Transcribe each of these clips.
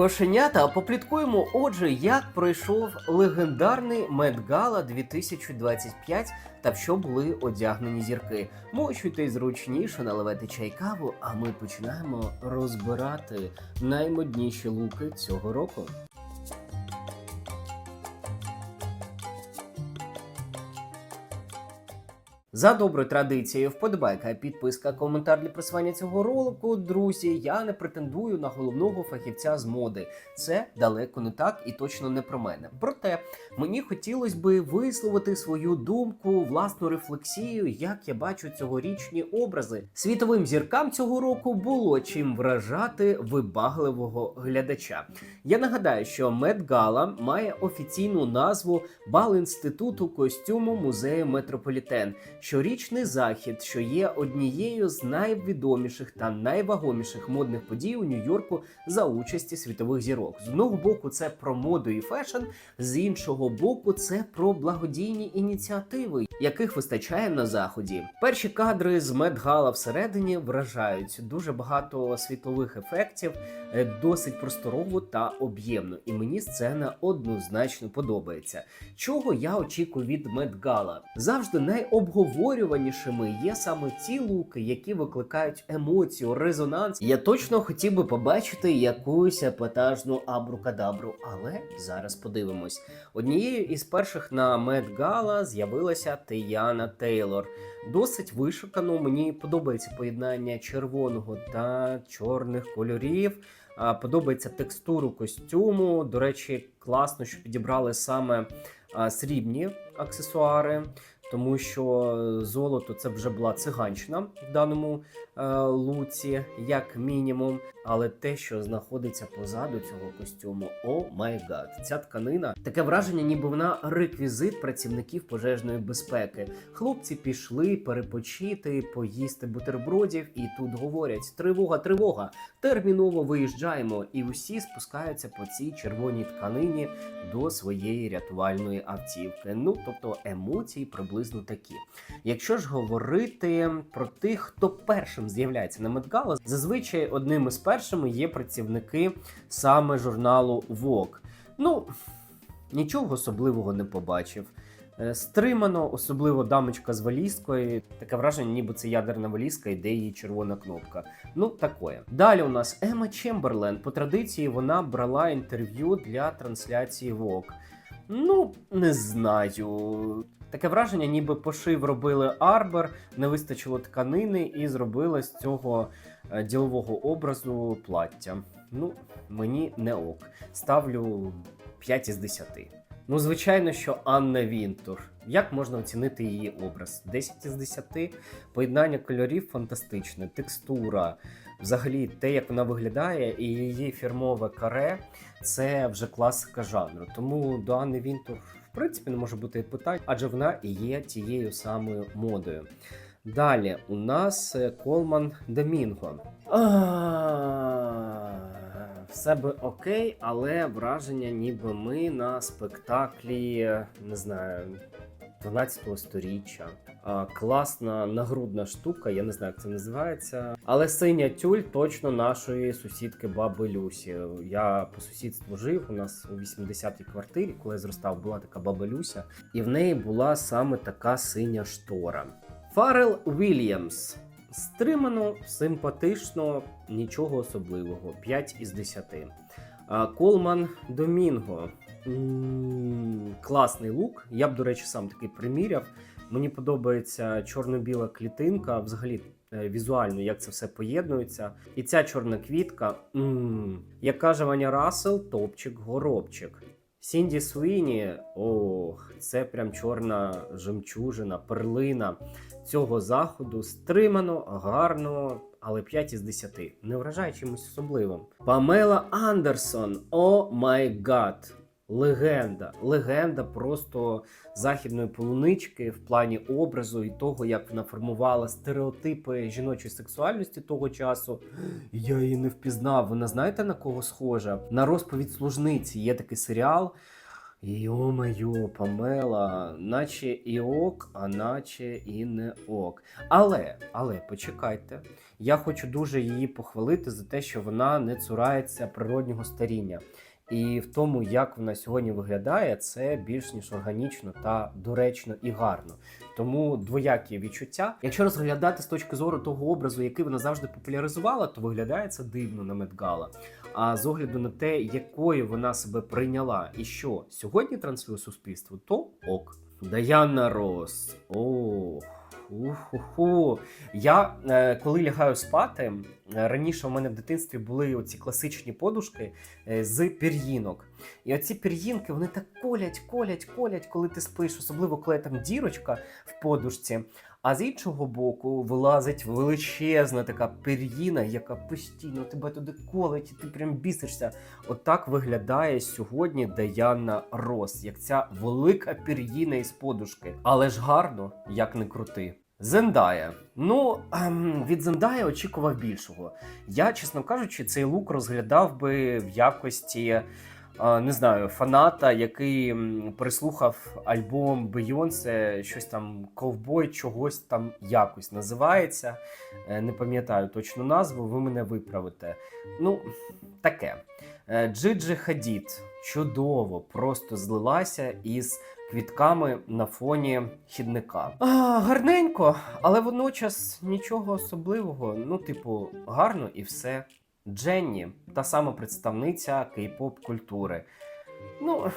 Кошенята, попліткуємо. Отже, як пройшов легендарний Медгала 2025 та в що були одягнені зірки. Мочуйте зручніше, наливайте чай каву, а ми починаємо розбирати наймодніші луки цього року. За доброю традицією, вподобайка, підписка, коментар для просування цього ролику. Друзі, я не претендую на головного фахівця з моди. Це далеко не так і точно не про мене. Проте мені хотілося би висловити свою думку, власну рефлексію, як я бачу цьогорічні образи. Світовим зіркам цього року було чим вражати вибагливого глядача. Я нагадаю, що Медгала має офіційну назву Бал інституту костюму музею Метрополітен. Щорічний захід, що є однією з найвідоміших та найвагоміших модних подій у Нью-Йорку за участі світових зірок. З одного боку, це про моду і фешн, з іншого боку, це про благодійні ініціативи, яких вистачає на заході. Перші кадри з Медгала всередині вражають дуже багато світлових ефектів, е, досить просторово та об'ємно. І мені сцена однозначно подобається. Чого я очікую від Медгала? Завжди найобговорюванішими є саме ті луки, які викликають емоцію, резонанс. Я точно хотів би побачити якусь епатажну абрукадабру, але зараз подивимось. Однією із перших на Медгала з'явилася Тияна Тейлор. Досить вишукано. Мені подобається поєднання червоного та чорних кольорів. Подобається текстуру костюму. До речі, класно, що підібрали саме срібні аксесуари, тому що золото це вже була циганщина в даному луці, як мінімум. Але те, що знаходиться позаду цього костюму, о май гад, ця тканина таке враження, ніби вона реквізит працівників пожежної безпеки. Хлопці пішли перепочити, поїсти бутербродів, і тут говорять: тривога, тривога! Терміново виїжджаємо, і усі спускаються по цій червоній тканині до своєї рятувальної автівки. Ну тобто емоції приблизно такі. Якщо ж говорити про тих, хто першим з'являється на Медгала, зазвичай одним із першими є працівники саме журналу Vogue. Ну нічого особливого не побачив. Е, Стримано, особливо дамочка з валізкою. Таке враження, ніби це ядерна валізка, і де її червона кнопка. Ну, такое. Далі у нас Ема Чемберлен. По традиції вона брала інтерв'ю для трансляції Vogue. Ну, не знаю. Таке враження, ніби пошив робили арбер, не вистачило тканини і зробили з цього е, ділового образу плаття. Ну, мені не ок. Ставлю 5 із 10. Ну, звичайно, що Анна Вінтур. Як можна оцінити її образ? 10 із 10. Поєднання кольорів фантастичне, текстура, взагалі те, як вона виглядає, і її фірмове каре це вже класика жанру. Тому до Анни Вінтур, в принципі, не може бути питань, адже вона і є тією самою модою. Далі у нас е, Колман Домінго. Все би окей, але враження, ніби ми на спектаклі, не знаю, 12 сторіччя. Класна нагрудна штука, я не знаю, як це називається. Але синя тюль точно нашої сусідки баби Люсі. Я по сусідству жив. У нас у 80-й квартирі, коли я зростав, була така баба Люся, і в неї була саме така синя штора. Фарел Вільямс. Стримано, симпатично, нічого особливого. 5 із 10. Колман Домінго. М, Класний лук. Я б, до речі, сам такий приміряв. Мені подобається чорно-біла клітинка, взагалі е, візуально, як це все поєднується. І ця чорна квітка, м, як каже Ваня Рассел, топчик горобчик. Сінді Суїні, ох, це прям чорна жемчужина, перлина цього заходу. Стримано, гарно, але 5 із 10. Не вражає чимось особливим. Памела Андерсон, о май гад. Легенда, легенда просто західної полунички в плані образу і того, як вона формувала стереотипи жіночої сексуальності того часу. Я її не впізнав. Вона знаєте на кого схожа? На розповідь служниці. Є такий серіал. Йо-моє, Памела, наче і ок, а наче і не ок. Але, але почекайте, я хочу дуже її похвалити за те, що вона не цурається природнього старіння. І в тому, як вона сьогодні виглядає, це більш ніж органічно та доречно і гарно. Тому двоякі відчуття. Якщо розглядати з точки зору того образу, який вона завжди популяризувала, то виглядає це дивно на Медгала. А з огляду на те, якою вона себе прийняла і що сьогодні транслює суспільству, то ок. Даяна Рос. Ох. Уху. Я е, коли лягаю спати, е, раніше в мене в дитинстві були оці класичні подушки е, з пір'їнок. І оці пір'їнки вони так колять, колять, колять, коли ти спиш, особливо коли там дірочка в подушці. А з іншого боку вилазить величезна така пір'їна, яка постійно тебе туди колить, і ти прям бісишся. Отак виглядає сьогодні Даяна Рос, як ця велика пір'їна із подушки. Але ж гарно, як не крути. Зендая. Ну, ем, від Зендая очікував більшого. Я, чесно кажучи, цей лук розглядав би в якості. Не знаю, фаната, який м, переслухав альбом Бейонсе, щось там ковбой, чогось там якось називається. Е, Не пам'ятаю точну назву, ви мене виправите. Ну, таке. Е, Джиджи Хадід чудово, просто злилася із квітками на фоні хідника. А, гарненько, але водночас нічого особливого. Ну, типу, гарно і все. Дженні, та сама представниця кей-поп культури. Ну,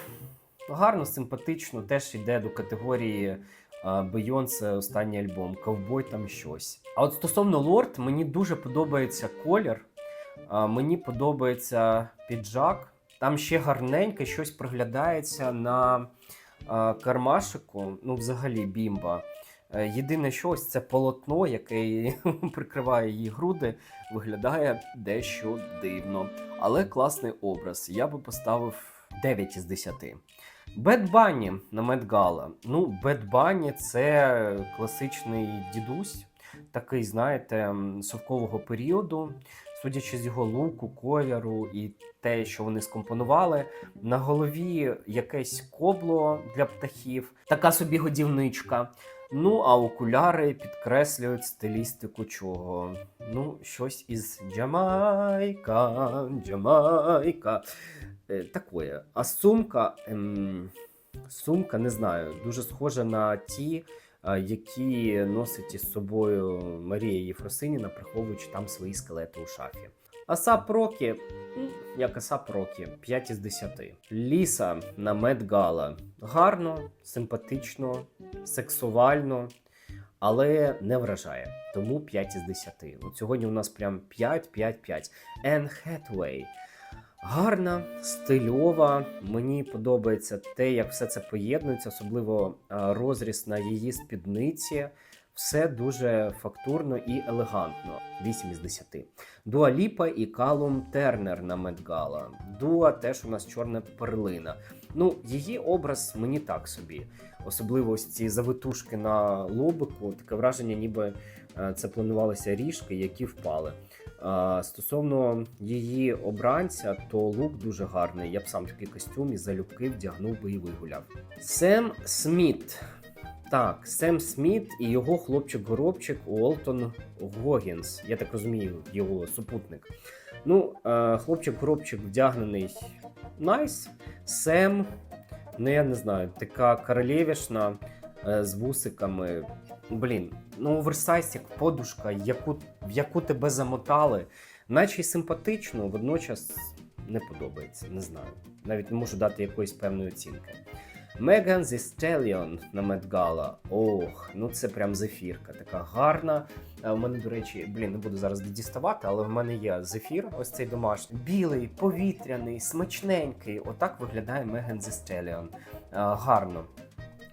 гарно, симпатично, теж йде до категорії Бейонсе останній альбом, ковбой там щось. А от стосовно лорд, мені дуже подобається колір. А, Мені подобається піджак. Там ще гарненьке щось приглядається на а, кармашику. Ну, взагалі, бімба. Е, Єдине, що ось це полотно, яке прикриває її груди, виглядає дещо дивно. Але класний образ. Я би поставив 9 із 10. Бед Банні на Медгала. Ну, Бед Банні це класичний дідусь, такий, знаєте, совкового періоду. Судячи з його луку, кольору і те, що вони скомпонували, на голові якесь кобло для птахів, така собі годівничка. Ну, а окуляри підкреслюють стилістику чого. Ну, щось із Джамайка, Джамайка. Е, такое. А сумка, ем, сумка, не знаю, дуже схожа на ті, які носить із собою Марія Єфросиніна, приховуючи там свої скелети у шафі. Асап Рокі, як Асап Рокі, 5 із 10. Ліса на Мед Гала. Гарно, симпатично, сексуально, але не вражає. Тому 5 із 10. От сьогодні у нас прям 5, 5, 5. Енн Хетвей. Гарна, стильова. Мені подобається те, як все це поєднується, особливо а, розріз на її спідниці. Все дуже фактурно і елегантно. 8 із 10. Дуа Ліпа і Калум Тернер на Медгала. Дуа теж у нас чорна перлина. Ну, її образ мені так собі. Особливо ось ці завитушки на лобику. Таке враження, ніби е, це планувалися ріжки, які впали. Стосовно її обранця, то лук дуже гарний. Я б сам такий костюм із залюбки вдягнув би і вигуляв. Сем Сміт. Так, Сем Сміт і його хлопчик-горобчик Уолтон Гогінс. Я так розумію, його супутник. Ну, е, хлопчик-горобчик вдягнений найс. Сем, ну я не знаю, така королевішна е, з вусиками. Блін, ну оверсайз як подушка, яку, в яку тебе замотали, наче й симпатично, водночас не подобається, не знаю. Навіть не можу дати якоїсь певної оцінки. Megan Thee Stallion на Gala. Ох, ну це прям зефірка, така гарна. Е, У мене, до речі, блін, не буду зараз діставати, але в мене є зефір, ось цей домашній. Білий, повітряний, смачненький. Отак виглядає Thee Stallion. Е, Гарно.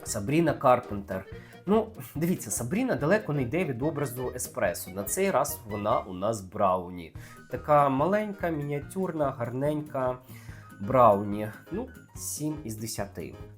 Сабріна Карпентер. Ну, дивіться, Сабріна далеко не йде від образу еспресо. На цей раз вона у нас Брауні. Така маленька, мініатюрна, гарненька Брауні. Ну, 7 із 10.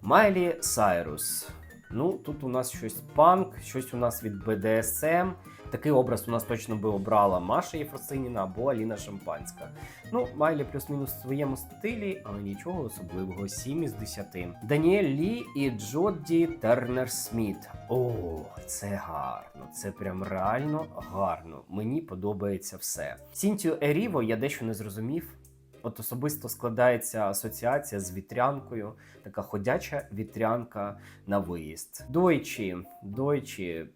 Майлі Сайрус. Ну, тут у нас щось панк, щось у нас від BDSM. Такий образ у нас точно би обрала Маша Єфросиніна або Аліна Шампанська. Ну, Майлі плюс-мінус в своєму стилі, але нічого особливого. 7 із 10. Даніель Лі і Джодді Тернер Сміт. О, це гарно. Це прям реально гарно. Мені подобається все. Сінтію Еріво я дещо не зрозумів. От особисто складається асоціація з вітрянкою, така ходяча вітрянка на виїзд. Дойчі, дойчі.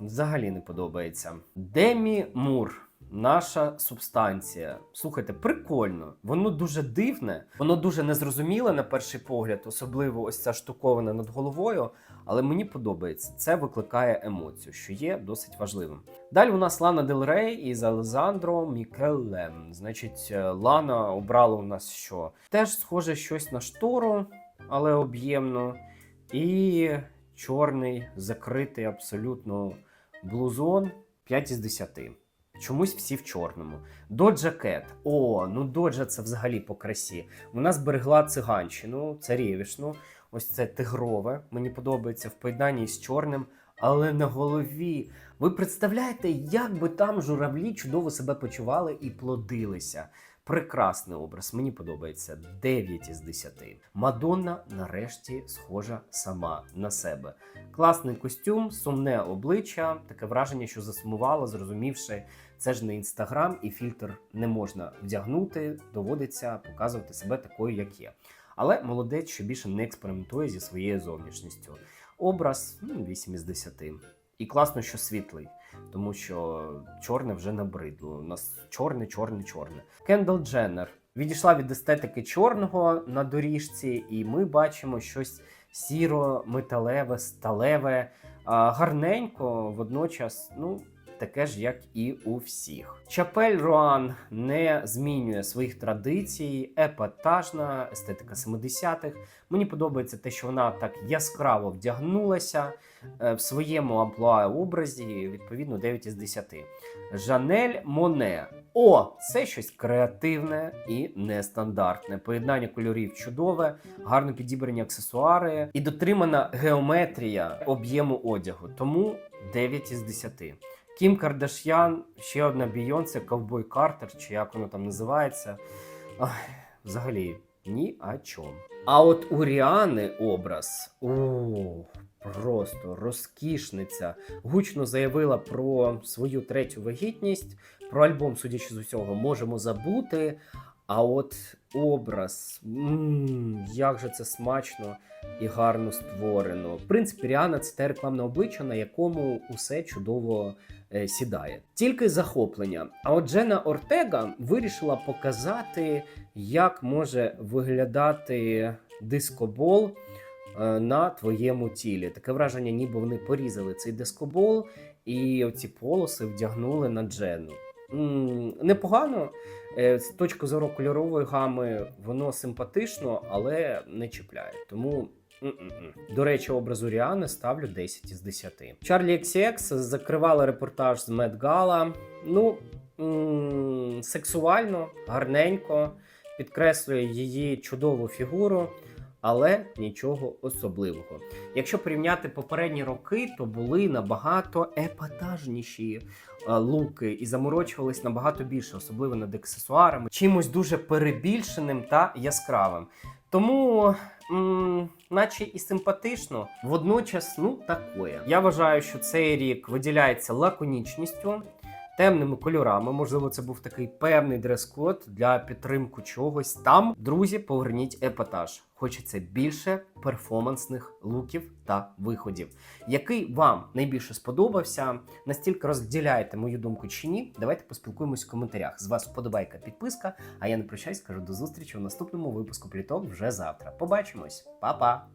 Взагалі не подобається. Демі Мур. Наша субстанція. Слухайте, прикольно. Воно дуже дивне, воно дуже незрозуміле на перший погляд, особливо ось ця штуковина над головою. Але мені подобається. Це викликає емоцію, що є досить важливим. Далі у нас Лана Дел Рей із Алезандро Мікелем. Значить, е, Лана обрала у нас що? Теж схоже щось на штору, але об'ємно. І чорний, закритий абсолютно блузон 5 із 10. Чомусь всі в чорному. Доджа Кет. О, ну доджа це взагалі по красі. Вона зберегла циганщину, царєвішну. Ось це тигрове. Мені подобається в поєднанні з чорним, але на голові. Ви представляєте, як би там журавлі чудово себе почували і плодилися. Прекрасний образ, мені подобається 9 із 10. Мадонна нарешті схожа сама на себе. Класний костюм, сумне обличчя, таке враження, що засумувала, зрозумівши, це ж не інстаграм, і фільтр не можна вдягнути, доводиться показувати себе такою, як є. Але молодець, що більше не експериментує зі своєю зовнішністю. Образ ну, 8 із 10. І класно, що світлий, тому що чорне вже набридло. У нас чорне, чорне, чорне. Кендал Дженнер відійшла від естетики чорного на доріжці, і ми бачимо щось сіро, металеве, сталеве, гарненько, водночас, ну. Таке ж, як і у всіх. Чапель Руан не змінює своїх традицій, епатажна, естетика 70-х. Мені подобається те, що вона так яскраво вдягнулася е, в своєму амплуа образі, відповідно, 9 із 10. Жанель Моне. О, це щось креативне і нестандартне. Поєднання кольорів чудове, гарно підібрані аксесуари і дотримана геометрія об'єму одягу. Тому 9 із 10. Кім Кардаш'ян, ще одна Бійонце, Ковбой Картер, чи як воно там називається. Ах, взагалі ні о чому. А от у Ріани образ о, просто розкішниця. Гучно заявила про свою третю вагітність. Про альбом, судячи з усього, можемо забути. А от образ, м як же це смачно і гарно створено. В принципі, Ріана це те рекламне обличчя, на якому усе чудово е, сідає. Тільки захоплення. А от Джена Ортега вирішила показати, як може виглядати дискобол е, на твоєму тілі. Таке враження, ніби вони порізали цей дискобол і оці полоси вдягнули на Джену. М, Непогано. Е, З точки зору кольорової гами воно симпатично, але не чіпляє. Тому. М-м-м. До речі, образу Ріани ставлю 10 із 10. Чарлі XCX закривала репортаж з Мед Гала. Ну, м, сексуально, гарненько, підкреслює її чудову фігуру, але нічого особливого. Якщо порівняти попередні роки, то були набагато епатажніші е, луки і заморочувались набагато більше, особливо над аксесуарами, чимось дуже перебільшеним та яскравим. Тому, м, наче і симпатично, водночас, ну такое. Я вважаю, що цей рік виділяється лаконічністю. Темними кольорами, можливо, це був такий певний дрес-код для підтримки чогось. Там, друзі, поверніть епатаж. Хочеться більше перформансних луків та виходів. Який вам найбільше сподобався? Настільки розділяєте мою думку чи ні? Давайте поспілкуємось в коментарях. З вас вподобайка, підписка. А я не прощаюсь, кажу до зустрічі у наступному випуску пліток вже завтра. Побачимось, Па-па!